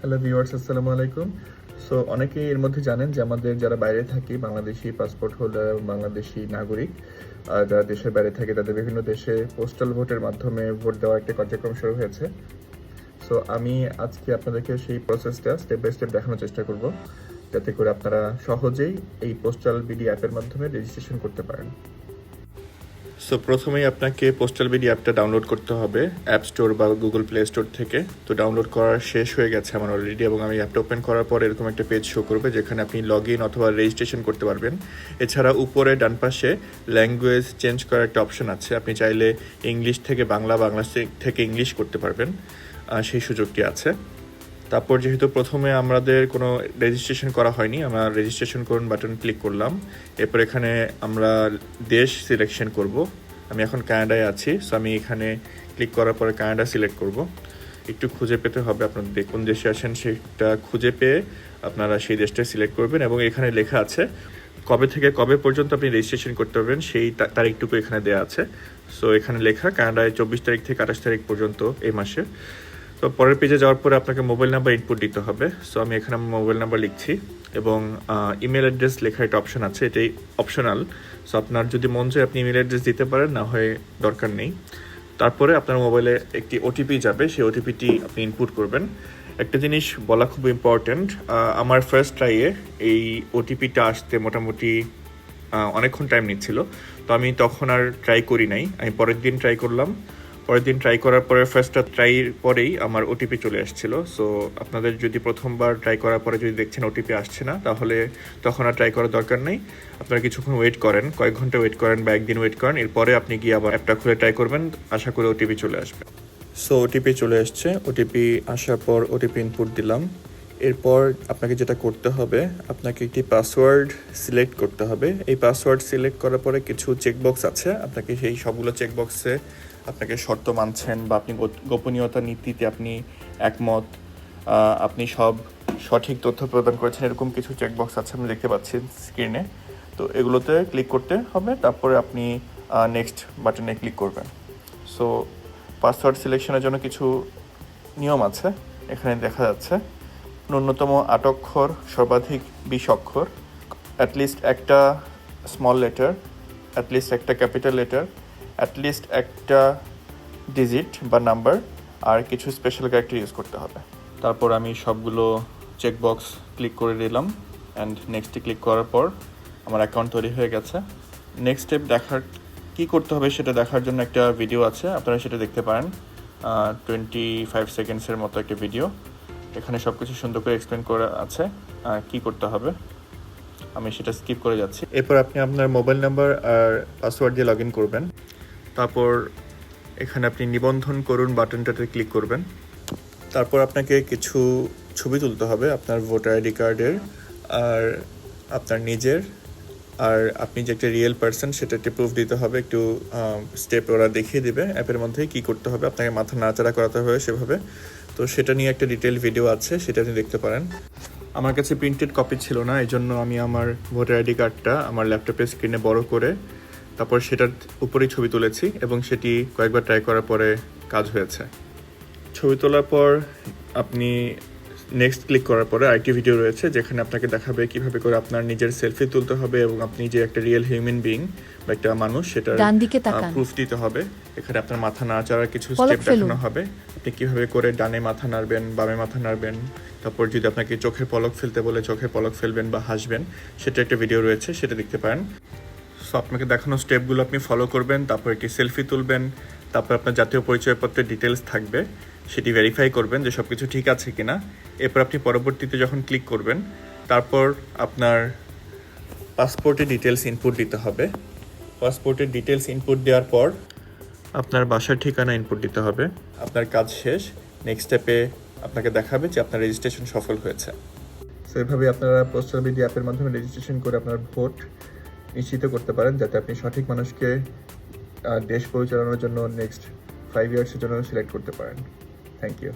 Hello viewers আসসালামু আলাইকুম so অনেকেই এর মধ্যে জানেন যে আমাদের যারা বাইরে থাকি, বাংলাদেশি পাসপোর্ট হোল্ডার বাংলাদেশি নাগরিক, আর যারা দেশের বাইরে থাকে, তাদের বিভিন্ন দেশে পোস্টাল ভোটের মাধ্যমে ভোট দেওয়ার একটা কার্যক্রম শুরু হয়েছে। সো আমি আজকে আপনাদেরকে সেই প্রসেসটা স্টেপ বাই স্টেপ দেখানোর চেষ্টা করব, যাতে করে আপনারা সহজেই এই পোস্টাল বিডি অ্যাপের মাধ্যমে রেজিস্ট্রেশন করতে পারেন। সো প্রথমেই আপনাকে পোস্টাল বিডি অ্যাপটা ডাউনলোড করতে হবে অ্যাপ স্টোর বা গুগল প্লে স্টোর থেকে। তো ডাউনলোড করা শেষ হয়ে গেছে আমার অলরেডি এবং আমি অ্যাপটা ওপেন করার পর এরকম একটা পেজ শো করবে যেখানে আপনি লগ ইন অথবা রেজিস্ট্রেশন করতে পারবেন। এছাড়া উপরে ডান পাশে ল্যাঙ্গুয়েজ চেঞ্জ করার একটা অপশন আছে। আপনি চাইলে ইংলিশ থেকে বাংলা বাংলা থেকে ইংলিশ করতে পারবেন। সেই সুযোগটি আছে। তারপর যেহেতু প্রথমে আমাদের কোনো রেজিস্ট্রেশন করা হয়নি, আমরা রেজিস্ট্রেশন করুন বাটন ক্লিক করলাম। এরপর এখানে আমরা দেশ সিলেকশন করব। আমি এখন কানাডায় আছি সো আমি এখানে ক্লিক করার পরে কানাডা সিলেক্ট করব। একটু খুঁজে পেতে হবে আপনাদের কোন দেশে আসেন সেটা খুঁজে পেয়ে আপনারা সেই দেশটা সিলেক্ট করবেন এবং এখানে লেখা আছে, কবে থেকে কবে পর্যন্ত আপনি রেজিস্ট্রেশন করতে পারবেন সেই তারিখটুকু এখানে দেওয়া আছে। সো এখানে লেখা, কানাডায় চব্বিশ তারিখ থেকে আঠাশ তারিখ পর্যন্ত এই মাসে। তো পরের পেজে যাওয়ার পরে আপনাকে মোবাইল নাম্বার ইনপুট দিতে হবে। সো আমি এখানে আমার মোবাইল নাম্বার লিখছি এবং ইমেল অ্যাড্রেস লেখার একটা অপশন আছে, এটাই অপশনাল সো আপনার যদি মন চায় আপনি ইমেল অ্যাড্রেস দিতে পারেন, না হয় দরকার নেই। তারপরে আপনার মোবাইলে একটি ওটিপি যাবে, সেই ওটিপিটি আপনি ইনপুট করবেন। একটা জিনিস বলা খুব ইম্পর্ট্যান্ট আমার ফার্স্ট ট্রাইয়ে এই ওটিপিটা আসতে মোটামুটি অনেকক্ষণ টাইম নিচ্ছিল। তো আমি তখন আর ট্রাই করি নাই। আমি পরের দিন ট্রাই করলাম। পরের দিন ট্রাই করার পরে ফার্স্টটা ট্রাইয়ের পরেই আমার ওটিপি চলে আসছিল। সো আপনাদের যদি প্রথমবার ট্রাই করার পরে যদি দেখছেন ওটিপি আসছে না, তাহলে তখন আর ট্রাই করার দরকার নেই। আপনারা কিছুক্ষণ ওয়েট করেন, কয়েক ঘণ্টা ওয়েট করেন বা একদিন ওয়েট করেন, এরপরে আপনি গিয়ে আবার অ্যাপটা খুলে ট্রাই করবেন। আশা করি ওটিপি চলে আসবে। সো ওটিপি চলে এসছে ওটিপি আসার পর ওটিপি ইনপুট দিলাম। এরপর আপনাকে যেটা করতে হবে, আপনাকে একটি পাসওয়ার্ড সিলেক্ট করতে হবে। এই পাসওয়ার্ড সিলেক্ট করার পরে কিছু চেকবক্স আছে। আপনাকে সেই সবগুলো চেকবক্সে আপনাকে শর্ত মানছেন বা আপনি গোপনীয়তা নীতিতে আপনি একমত আপনি সব সঠিক তথ্য প্রদান করেছেন, এরকম কিছু চেকবক্স আছে আপনি দেখতে পাচ্ছেন স্ক্রিনে তো এগুলোতে ক্লিক করতে হবে, তারপরে আপনি নেক্সট বাটনে ক্লিক করবেন। সো পাসওয়ার্ড সিলেকশনের জন্য কিছু নিয়ম আছে, এখানে দেখা যাচ্ছে। ন্যূনতম আট অক্ষর, সর্বাধিক বিশ অক্ষর অ্যাটলিস্ট একটা স্মল লেটার অ্যাটলিস্ট একটা ক্যাপিটাল লেটার অ্যাটলিস্ট একটা ডিজিট বা নাম্বার আর কিছু স্পেশাল ক্যারেক্টার ইউজ করতে হবে। তারপর আমি সবগুলো চেকবক্স ক্লিক করে দিলাম অ্যান্ড নেক্সটে ক্লিক করার পর আমার অ্যাকাউন্ট তৈরি হয়ে গেছে। নেক্সট স্টেপ দেখার কি করতে হবে সেটা দেখার জন্য একটা ভিডিও আছে, আপনারা সেটা দেখতে পারেন। টোয়েন্টি ফাইভ সেকেন্ডসের মতো একটা ভিডিও এখানে সব কিছু সুন্দর করে এক্সপ্লেন করা আছে কি করতে হবে। আমি সেটা স্কিপ করে যাচ্ছি। এরপর আপনি আপনার মোবাইল নাম্বার আর পাসওয়ার্ড দিয়ে লগ ইন করবেন। তারপর এখানে আপনি নিবন্ধন করুন বাটনটাতে ক্লিক করবেন। তারপর আপনাকে কিছু ছবি তুলতে হবে আপনার ভোটার আইডি কার্ডের আর আপনার নিজের। আর আপনি যে একটা রিয়েল পার্সন সেটা একটু প্রুফ দিতে হবে, একটু স্টেপ ওরা দেখিয়ে দিবে অ্যাপের মধ্যে কি করতে হবে, আপনাকে মাথা নাড়াচাড়া করাতে হবে সেভাবে। তো সেটা নিয়ে একটা ডিটেল ভিডিও আছে, সেটা আপনি দেখতে পারেন। আমার কাছে প্রিন্টেড কপি ছিল না এই জন্য আমি আমার ভোটার আইডি কার্ডটা আমার ল্যাপটপের স্ক্রিনে বড় করে তারপর সেটার উপরেই ছবি তুলেছি এবং সেটি কয়েকবার ট্রাই করার পরে কাজ হয়েছে ছবি তোলার পর আপনি নেক্সট ক্লিক করার পরে আরেকটি ভিডিও রয়েছে যেখানে আপনাকে দেখাবে কীভাবে করে আপনার নিজের সেলফি তুলতে হবে এবং আপনি যে একটা রিয়েল হিউম্যান বিং বা একটা মানুষ সেটা ডান দিকে তাকান। প্রুফ দিতে হবে এখানে আপনার মাথা নাড়াচাড়ার কিছু স্টেপ। দেখানো হবে আপনি কীভাবে করে ডানে মাথা নাড়বেন বামে মাথা নাড়বেন তারপর যদি আপনাকে চোখের পলক ফেলতে বলে চোখের পলক ফেলবেন বা হাসবেন সেটা একটা ভিডিও রয়েছে সেটা দেখতে পারেন সো আপনাকে দেখানো স্টেপগুলো আপনি ফলো করবেন, তারপর একটি সেলফি তুলবেন, তারপর আপনার জাতীয় পরিচয়পত্রের ডিটেলস থাকবে, সেটি ভেরিফাই করবেন যে সব কিছু ঠিক আছে কি না এরপর আপনি পরবর্তীতে যখন ক্লিক করবেন, তারপর আপনার পাসপোর্টের ডিটেলস ইনপুট দিতে হবে। পাসপোর্টের ডিটেলস ইনপুট দেওয়ার পর আপনার বাসার ঠিকানা ইনপুট দিতে হবে। আপনার কাজ শেষ নেক্সট স্টেপে আপনাকে দেখাবে যে আপনার রেজিস্ট্রেশন সফল হয়েছে। সো এভাবে আপনারা পোস্টাল বিডি অ্যাপের মাধ্যমে রেজিস্ট্রেশন করে আপনার ভোট নিশ্চিত করতে পারেন যাতে আপনি সঠিক মানুষকে দেশ পরিচালনার জন্য নেক্সট ফাইভ ইয়ার্সের জন্য সিলেক্ট করতে পারেন। Thank you